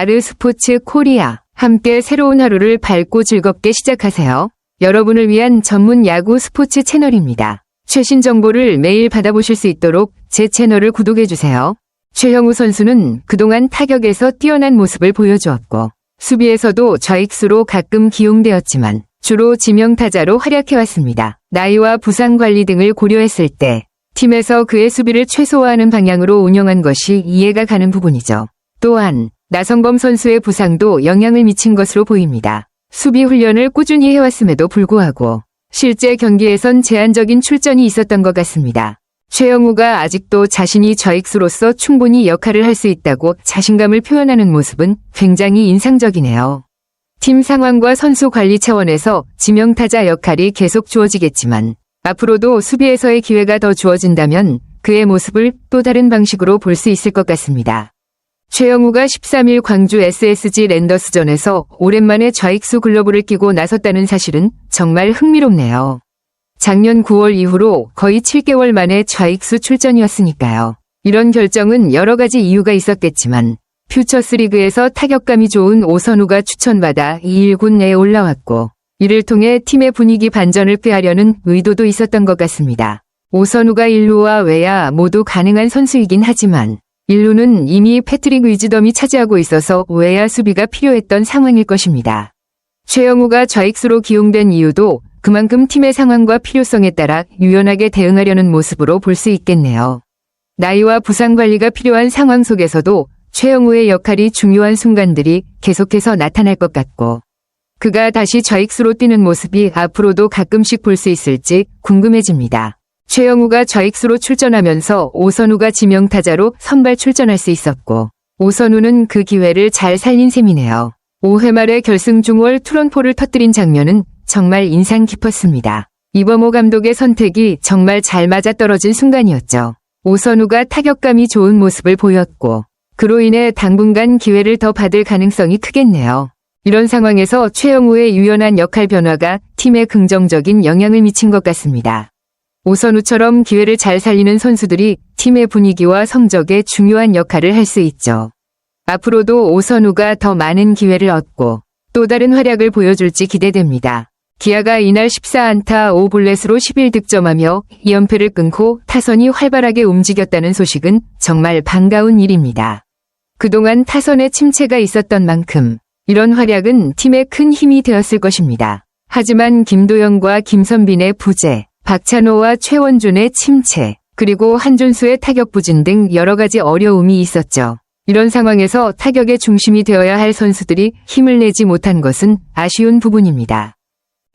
아르스포츠 코리아. 함께 새로운 하루를 밝고 즐겁게 시작하세요. 여러분을 위한 전문 야구 스포츠 채널입니다. 최신 정보를 매일 받아보실 수 있도록 제 채널을 구독해주세요. 최형우 선수는 그동안 타격에서 뛰어난 모습을 보여주었고, 수비에서도 좌익수로 가끔 기용되었지만, 주로 지명타자로 활약해왔습니다. 나이와 부상 관리 등을 고려했을 때, 팀에서 그의 수비를 최소화하는 방향으로 운영한 것이 이해가 가는 부분이죠. 또한, 나성범 선수의 부상도 영향을 미친 것으로 보입니다. 수비 훈련을 꾸준히 해왔음에도 불구하고 실제 경기에선 제한적인 출전이 있었던 것 같습니다. 최영우가 아직도 자신이 좌익수로서 충분히 역할을 할 수 있다고 자신감을 표현하는 모습은 굉장히 인상적이네요. 팀 상황과 선수 관리 차원에서 지명타자 역할이 계속 주어지겠지만 앞으로도 수비에서의 기회가 더 주어진다면 그의 모습을 또 다른 방식으로 볼 수 있을 것 같습니다. 최영우가 13일 광주 SSG 랜더스전에서 오랜만에 좌익수 글러브를 끼고 나섰다는 사실은 정말 흥미롭네요. 작년 9월 이후로 거의 7개월 만에 좌익수 출전이었으니까요. 이런 결정은 여러 가지 이유가 있었겠지만 퓨처스 리그에서 타격감이 좋은 오선우가 추천받아 2일군 내에 올라왔고 이를 통해 팀의 분위기 반전을 꾀하려는 의도도 있었던 것 같습니다. 오선우가 1루와 외야 모두 가능한 선수이긴 하지만 1루는 이미 패트릭 위즈덤이 차지하고 있어서 외야 수비가 필요했던 상황일 것입니다. 최영우가 좌익수로 기용된 이유도 그만큼 팀의 상황과 필요성에 따라 유연하게 대응하려는 모습으로 볼 수 있겠네요. 나이와 부상 관리가 필요한 상황 속에서도 최영우의 역할이 중요한 순간들이 계속해서 나타날 것 같고 그가 다시 좌익수로 뛰는 모습이 앞으로도 가끔씩 볼 수 있을지 궁금해집니다. 최영우가 좌익수로 출전하면서 오선우가 지명타자로 선발 출전할 수 있었고 오선우는 그 기회를 잘 살린 셈이네요. 5회 말에 결승 중월 투런포를 터뜨린 장면은 정말 인상 깊었습니다. 이범호 감독의 선택이 정말 잘 맞아떨어진 순간이었죠. 오선우가 타격감이 좋은 모습을 보였고 그로 인해 당분간 기회를 더 받을 가능성이 크겠네요. 이런 상황에서 최영우의 유연한 역할 변화가 팀에 긍정적인 영향을 미친 것 같습니다. 오선우처럼 기회를 잘 살리는 선수들이 팀의 분위기와 성적에 중요한 역할을 할 수 있죠. 앞으로도 오선우가 더 많은 기회를 얻고 또 다른 활약을 보여줄지 기대됩니다. 기아가 이날 14안타 5볼넷으로 11득점하며 2연패를 끊고 타선이 활발하게 움직였다는 소식은 정말 반가운 일입니다. 그동안 타선에 침체가 있었던 만큼 이런 활약은 팀에 큰 힘이 되었을 것입니다. 하지만 김도영과 김선빈의 부재, 박찬호와 최원준의 침체, 그리고 한준수의 타격 부진 등 여러 가지 어려움이 있었죠. 이런 상황에서 타격의 중심이 되어야 할 선수들이 힘을 내지 못한 것은 아쉬운 부분입니다.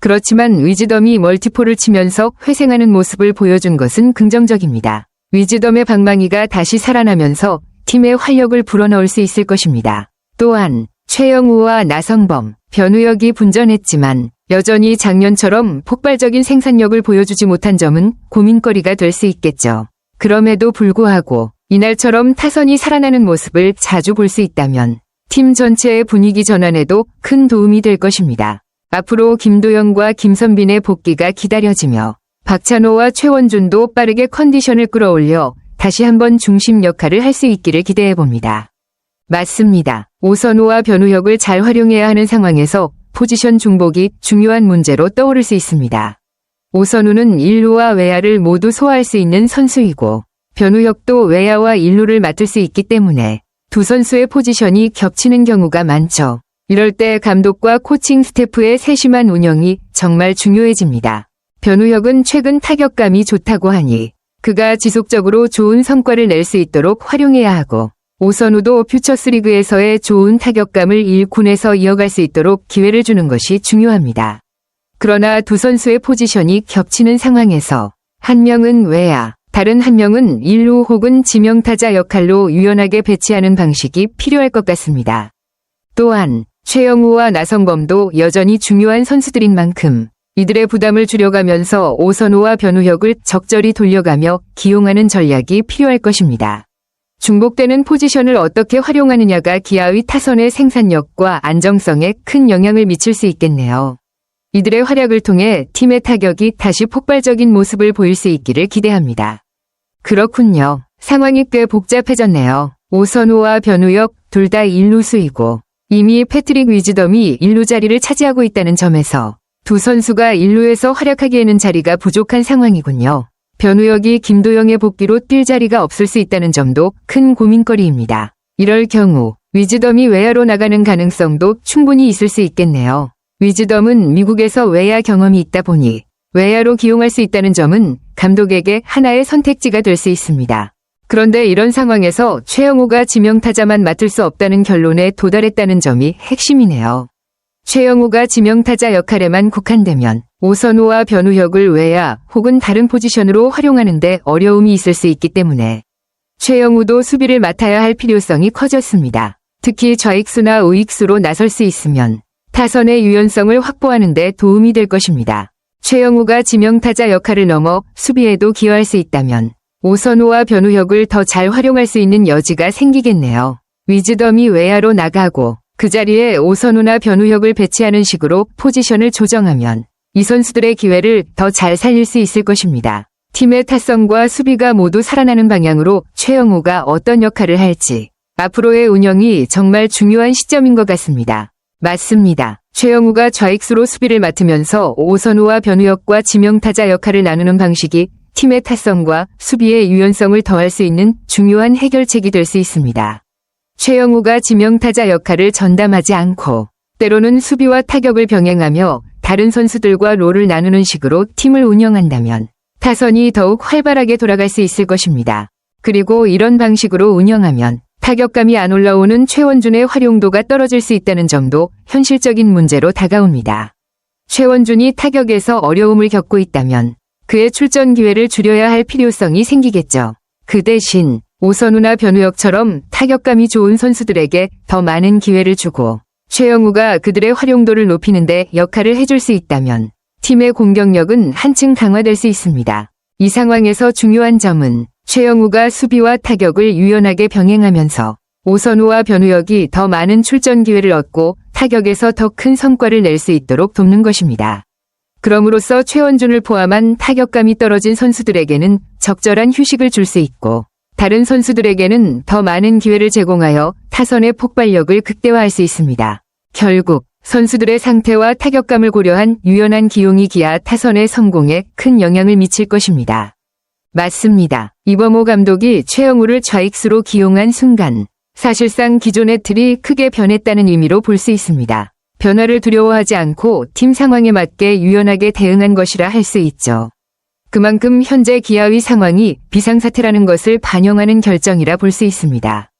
그렇지만 위즈덤이 멀티폴을 치면서 회생하는 모습을 보여준 것은 긍정적입니다. 위즈덤의 방망이가 다시 살아나면서 팀의 활력을 불어넣을 수 있을 것입니다. 또한 최영우와 나성범, 변우혁이 분전했지만 여전히 작년처럼 폭발적인 생산력을 보여주지 못한 점은 고민거리가 될 수 있겠죠. 그럼에도 불구하고 이날처럼 타선이 살아나는 모습을 자주 볼 수 있다면 팀 전체의 분위기 전환에도 큰 도움이 될 것입니다. 앞으로 김도영과 김선빈의 복귀가 기다려지며 박찬호와 최원준도 빠르게 컨디션을 끌어올려 다시 한번 중심 역할을 할 수 있기를 기대해 봅니다. 맞습니다. 오선우와 변우혁을 잘 활용해야 하는 상황에서 포지션 중복이 중요한 문제로 떠오를 수 있습니다. 오선우는 1루와 외야를 모두 소화할 수 있는 선수이고 변우혁도 외야와 1루를 맡을 수 있기 때문에 두 선수의 포지션이 겹치는 경우가 많죠. 이럴 때 감독과 코칭 스태프의 세심한 운영이 정말 중요해집니다. 변우혁은 최근 타격감이 좋다고 하니 그가 지속적으로 좋은 성과를 낼 수 있도록 활용해야 하고 오선우도 퓨처스리그에서의 좋은 타격감을 1군에서 이어갈 수 있도록 기회를 주는 것이 중요합니다. 그러나 두 선수의 포지션이 겹치는 상황에서 한 명은 외야, 다른 한 명은 1루 혹은 지명타자 역할로 유연하게 배치하는 방식이 필요할 것 같습니다. 또한 최영우와 나성범도 여전히 중요한 선수들인 만큼 이들의 부담을 줄여가면서 오선우와 변우혁을 적절히 돌려가며 기용하는 전략이 필요할 것입니다. 중복되는 포지션을 어떻게 활용하느냐가 기아의 타선의 생산력과 안정성에 큰 영향을 미칠 수 있겠네요. 이들의 활약을 통해 팀의 타격이 다시 폭발적인 모습을 보일 수 있기를 기대합니다. 그렇군요. 상황이 꽤 복잡해졌네요. 오선호와 변우혁 둘 다 1루수이고 이미 패트릭 위즈덤이 1루 자리를 차지하고 있다는 점에서 두 선수가 1루에서 활약하기에는 자리가 부족한 상황이군요. 변우혁이 김도영의 복귀로 뛸 자리가 없을 수 있다는 점도 큰 고민거리입니다. 이럴 경우 위즈덤이 외야로 나가는 가능성도 충분히 있을 수 있겠네요. 위즈덤은 미국에서 외야 경험이 있다 보니 외야로 기용할 수 있다는 점은 감독에게 하나의 선택지가 될 수 있습니다. 그런데 이런 상황에서 최영우가 지명타자만 맡을 수 없다는 결론에 도달했다는 점이 핵심이네요. 최영우가 지명타자 역할에만 국한되면 오선호와 변우혁을 외야 혹은 다른 포지션으로 활용하는데 어려움이 있을 수 있기 때문에 최영우도 수비를 맡아야 할 필요성이 커졌습니다. 특히 좌익수나 우익수로 나설 수 있으면 타선의 유연성을 확보하는 데 도움이 될 것입니다. 최영우가 지명타자 역할을 넘어 수비에도 기여할 수 있다면 오선호와 변우혁을 더 잘 활용할 수 있는 여지가 생기겠네요. 위즈덤이 외야로 나가고 그 자리에 오선우나 변우혁을 배치하는 식으로 포지션을 조정하면 이 선수들의 기회를 더 잘 살릴 수 있을 것입니다. 팀의 타성과 수비가 모두 살아나는 방향으로 최영우가 어떤 역할을 할지 앞으로의 운영이 정말 중요한 시점인 것 같습니다. 맞습니다. 최영우가 좌익수로 수비를 맡으면서 오선우와 변우혁과 지명타자 역할을 나누는 방식이 팀의 타성과 수비의 유연성을 더할 수 있는 중요한 해결책이 될 수 있습니다. 최영우가 지명타자 역할을 전담하지 않고 때로는 수비와 타격을 병행하며 다른 선수들과 롤을 나누는 식으로 팀을 운영한다면 타선이 더욱 활발하게 돌아갈 수 있을 것입니다. 그리고 이런 방식으로 운영하면 타격감이 안 올라오는 최원준의 활용도가 떨어질 수 있다는 점도 현실적인 문제로 다가옵니다. 최원준이 타격에서 어려움을 겪고 있다면 그의 출전 기회를 줄여야 할 필요성이 생기겠죠. 그 대신 오선우나 변우혁처럼 타격감이 좋은 선수들에게 더 많은 기회를 주고 최영우가 그들의 활용도를 높이는데 역할을 해줄 수 있다면 팀의 공격력은 한층 강화될 수 있습니다. 이 상황에서 중요한 점은 최영우가 수비와 타격을 유연하게 병행하면서 오선우와 변우혁이 더 많은 출전 기회를 얻고 타격에서 더 큰 성과를 낼 수 있도록 돕는 것입니다. 그럼으로써 최원준을 포함한 타격감이 떨어진 선수들에게는 적절한 휴식을 줄 수 있고 다른 선수들에게는 더 많은 기회를 제공하여 타선의 폭발력을 극대화할 수 있습니다. 결국 선수들의 상태와 타격감을 고려한 유연한 기용이 기아 타선의 성공에 큰 영향을 미칠 것입니다. 맞습니다. 이범호 감독이 최영우를 좌익수로 기용한 순간 사실상 기존의 틀이 크게 변했다는 의미로 볼 수 있습니다. 변화를 두려워하지 않고 팀 상황에 맞게 유연하게 대응한 것이라 할 수 있죠. 그만큼 현재 기아의 상황이 비상사태라는 것을 반영하는 결정이라 볼 수 있습니다.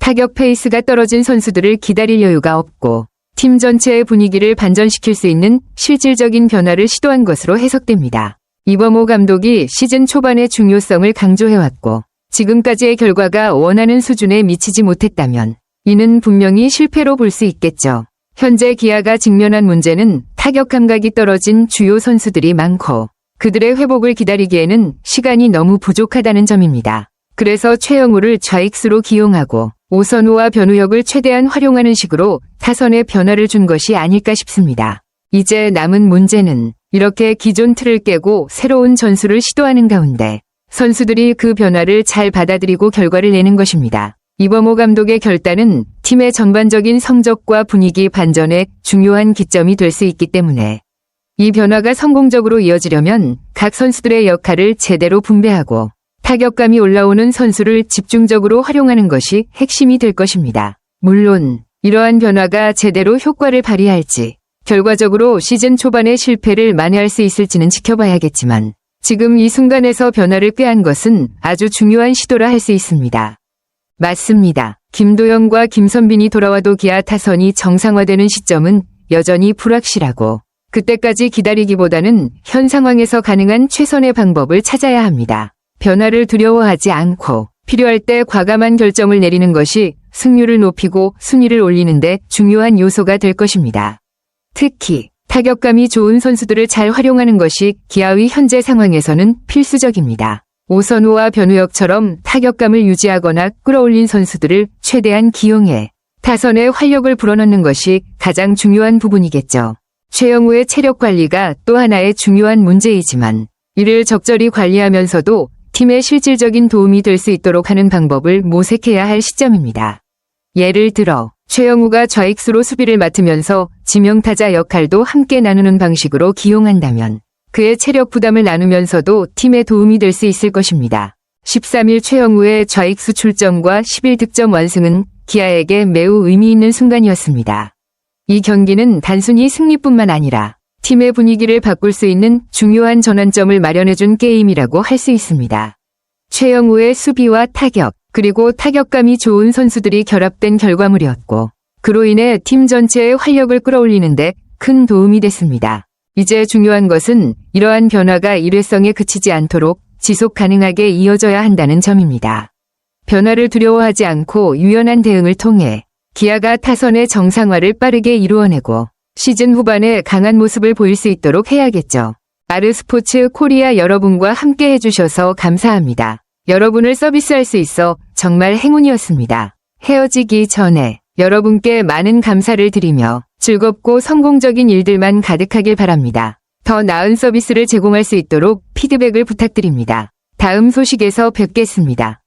타격 페이스가 떨어진 선수들을 기다릴 여유가 없고 팀 전체의 분위기를 반전시킬 수 있는 실질적인 변화를 시도한 것으로 해석됩니다. 이범호 감독이 시즌 초반의 중요성을 강조해왔고 지금까지의 결과가 원하는 수준에 미치지 못했다면 이는 분명히 실패로 볼 수 있겠죠. 현재 기아가 직면한 문제는 타격 감각이 떨어진 주요 선수들이 많고 그들의 회복을 기다리기에는 시간이 너무 부족하다는 점입니다. 그래서 최영우를 좌익수로 기용하고 오선우와 변우혁을 최대한 활용하는 식으로 타선에 변화를 준 것이 아닐까 싶습니다. 이제 남은 문제는 이렇게 기존 틀을 깨고 새로운 전술을 시도하는 가운데 선수들이 그 변화를 잘 받아들이고 결과를 내는 것입니다. 이범호 감독의 결단은 팀의 전반적인 성적과 분위기 반전에 중요한 기점이 될 수 있기 때문에 이 변화가 성공적으로 이어지려면 각 선수들의 역할을 제대로 분배하고 타격감이 올라오는 선수를 집중적으로 활용하는 것이 핵심이 될 것입니다. 물론 이러한 변화가 제대로 효과를 발휘할지 결과적으로 시즌 초반의 실패를 만회할 수 있을지는 지켜봐야겠지만 지금 이 순간에서 변화를 꾀한 것은 아주 중요한 시도라 할 수 있습니다. 맞습니다. 김도영과 김선빈이 돌아와도 기아 타선이 정상화되는 시점은 여전히 불확실하고 그때까지 기다리기보다는 현 상황에서 가능한 최선의 방법을 찾아야 합니다. 변화를 두려워하지 않고 필요할 때 과감한 결정을 내리는 것이 승률을 높이고 순위를 올리는데 중요한 요소가 될 것입니다. 특히 타격감이 좋은 선수들을 잘 활용하는 것이 기아의 현재 상황에서는 필수적입니다. 오선우와 변우혁처럼 타격감을 유지하거나 끌어올린 선수들을 최대한 기용해 타선의 활력을 불어넣는 것이 가장 중요한 부분이겠죠. 최영우의 체력 관리가 또 하나의 중요한 문제이지만 이를 적절히 관리하면서도 팀에 실질적인 도움이 될 수 있도록 하는 방법을 모색해야 할 시점입니다. 예를 들어 최영우가 좌익수로 수비를 맡으면서 지명타자 역할도 함께 나누는 방식으로 기용한다면 그의 체력 부담을 나누면서도 팀에 도움이 될 수 있을 것입니다. 13일 최영우의 좌익수 출전과 11득점 완승은 기아에게 매우 의미 있는 순간이었습니다. 이 경기는 단순히 승리뿐만 아니라 팀의 분위기를 바꿀 수 있는 중요한 전환점을 마련해준 게임이라고 할 수 있습니다. 최영우의 수비와 타격, 그리고 타격감이 좋은 선수들이 결합된 결과물이었고, 그로 인해 팀 전체의 활력을 끌어올리는데 큰 도움이 됐습니다. 이제 중요한 것은 이러한 변화가 일회성에 그치지 않도록 지속 가능하게 이어져야 한다는 점입니다. 변화를 두려워하지 않고 유연한 대응을 통해 기아가 타선의 정상화를 빠르게 이루어내고 시즌 후반에 강한 모습을 보일 수 있도록 해야겠죠. 아르스포츠 코리아 여러분과 함께 해주셔서 감사합니다. 여러분을 서비스할 수 있어 정말 행운이었습니다. 헤어지기 전에 여러분께 많은 감사를 드리며 즐겁고 성공적인 일들만 가득하길 바랍니다. 더 나은 서비스를 제공할 수 있도록 피드백을 부탁드립니다. 다음 소식에서 뵙겠습니다.